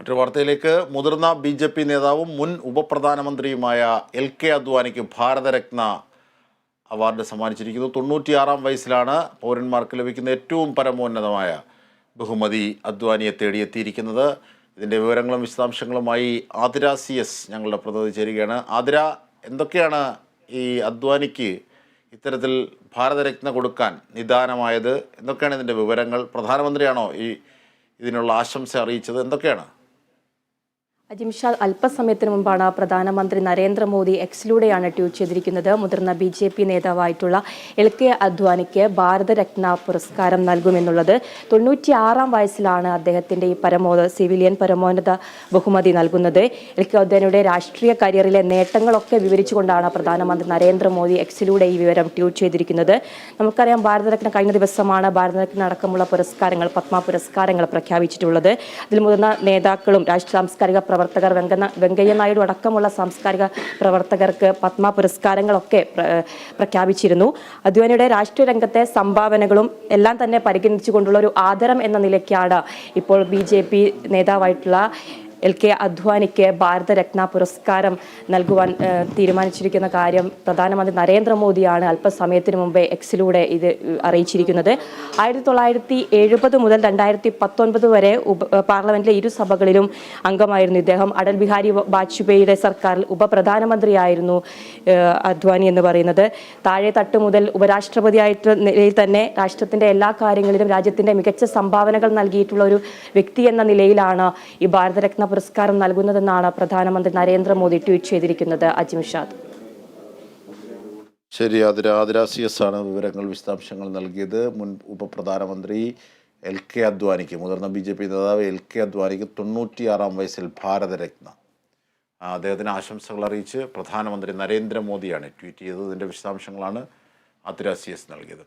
മറ്റൊരു വാർത്തയിലേക്ക്. മുതിർന്ന ബി ജെ പി നേതാവും മുൻ ഉപപ്രധാനമന്ത്രിയുമായ എൽ കെ അദ്വാനിക്ക് ഭാരതരത്ന അവാർഡ് സമ്മാനിച്ചിരിക്കുന്നു. തൊണ്ണൂറ്റിയാറാം വയസ്സിലാണ് പൗരന്മാർക്ക് ലഭിക്കുന്ന ഏറ്റവും പരമോന്നതമായ ബഹുമതി അദ്വാനിയെ തേടിയെത്തിയിരിക്കുന്നത്. ഇതിന്റെ വിവരങ്ങളും വിശദാംശങ്ങളുമായി ആതിര സി എസ് ഞങ്ങളുടെ പ്രതിനിധി ചേരുകയാണ്. ആതിര എന്തൊക്കെയാണ് ഈ അദ്വാനിക്ക് ഇത്തരത്തിൽ ഭാരതരത്ന കൊടുക്കാൻ നിദാനമായത്? എന്തൊക്കെയാണ് ഇതിന്റെ വിവരങ്ങൾ? പ്രധാനമന്ത്രിയാണോ ഈ ഇതിനുള്ള ആശംസ അറിയിച്ചത്? എന്തൊക്കെയാണ്? അജിംഷാദ് അല്പസമയത്തിന് മുമ്പാണ് പ്രധാനമന്ത്രി നരേന്ദ്രമോദി എക്സിലൂടെയാണ് ട്വീറ്റ് ചെയ്തിരിക്കുന്നത്. മുതിർന്ന ബി ജെ പി നേതാവായിട്ടുള്ള എൽ കെ അദ്വാനിക്ക് ഭാരതരത്ന പുരസ്കാരം നൽകുമെന്നുള്ളത്. തൊണ്ണൂറ്റിയാറാം വയസ്സിലാണ് അദ്ദേഹത്തിന്റെ ഈ പരമോന്നത സിവിലിയൻ പരമോന്നത ബഹുമതി നൽകുന്നത്. എൽ കെ അദ്വാനിയുടെ രാഷ്ട്രീയ കരിയറിലെ നേട്ടങ്ങളൊക്കെ വിവരിച്ചുകൊണ്ടാണ് പ്രധാനമന്ത്രി നരേന്ദ്രമോദി എക്സിലൂടെ ഈ വിവരം ട്വീറ്റ് ചെയ്തിരിക്കുന്നത്. നമുക്കറിയാം ഭാരതരത്ന കഴിഞ്ഞ ദിവസമാണ് ഭാരതരത്ന അടക്കമുള്ള പുരസ്കാരങ്ങൾ പത്മ പുരസ്കാരങ്ങൾ പ്രഖ്യാപിച്ചിട്ടുള്ളത്. അതിൽ മുതിർന്ന നേതാക്കളും രാഷ്ട്ര സാംസ്കാരിക പ്രവർത്തകർ വെങ്കയ്യ നായിഡു അടക്കമുള്ള സാംസ്കാരിക പ്രവർത്തകർക്ക് പത്മ പുരസ്കാരങ്ങളൊക്കെ പ്ര- പ്രഖ്യാപിച്ചിരുന്നു. അദ്വാനിയുടെ രാഷ്ട്രീയ രംഗത്തെ സംഭാവനകളും എല്ലാം തന്നെ പരിഗണിച്ചുകൊണ്ടുള്ള ഒരു ആദരം എന്ന നിലയ്ക്കാണ് ഇപ്പോൾ ബി നേതാവായിട്ടുള്ള എൽ കെ അദ്വാനിക്ക് ഭാരതരത്ന പുരസ്കാരം നൽകുവാൻ തീരുമാനിച്ചിരിക്കുന്ന കാര്യം പ്രധാനമന്ത്രി നരേന്ദ്രമോദിയാണ് അല്പസമയത്തിന് മുമ്പേ എക്സിലൂടെ ഇത് അറിയിച്ചിരിക്കുന്നത്. ആയിരത്തി തൊള്ളായിരത്തി എഴുപത് മുതൽ രണ്ടായിരത്തി പത്തൊൻപത് വരെ പാർലമെന്റിലെ ഇരു സഭകളിലും അംഗമായിരുന്നു ഇദ്ദേഹം. അടൽ ബിഹാരി വാജ്പേയിയുടെ സർക്കാരിൽ ഉപപ്രധാനമന്ത്രിയായിരുന്നു അദ്വാനി എന്ന് പറയുന്നത്. താഴെ തട്ട് മുതൽ ഉപരാഷ്ട്രപതിയായിട്ട് നിലയിൽ തന്നെ രാഷ്ട്രത്തിന്റെ എല്ലാ കാര്യങ്ങളിലും രാജ്യത്തിന്റെ മികച്ച സംഭാവനകൾ നൽകിയിട്ടുള്ള ഒരു വ്യക്തി എന്ന നിലയിലാണ് ഈ ഭാരതരത്ന പുരസ്കാരം നൽകുന്നതെന്നാണ് പ്രധാനമന്ത്രി നരേന്ദ്രമോദി ട്വീറ്റ് ചെയ്തിരിക്കുന്നത്. അജിംഷാദ് ശരി ആതിര സി എസ് ആണ് വിവരങ്ങൾ വിശദാംശങ്ങൾ നൽകിയത്. മുൻ ഉപപ്രധാനമന്ത്രി എൽ കെ അദ്വാനിക്ക് മുതിർന്ന ബി ജെ പി നേതാവ് എൽ കെ അദ്വാനിക്ക് തൊണ്ണൂറ്റിയാറാം വയസ്സിൽ ഭാരതരത്ന. അദ്ദേഹത്തിന് ആശംസകൾ അറിയിച്ച് പ്രധാനമന്ത്രി നരേന്ദ്രമോദിയാണ് ട്വീറ്റ് ചെയ്തത്. ഇതിന്റെ വിശദാംശങ്ങളാണ് ആതിര സി എസ് നൽകിയത്.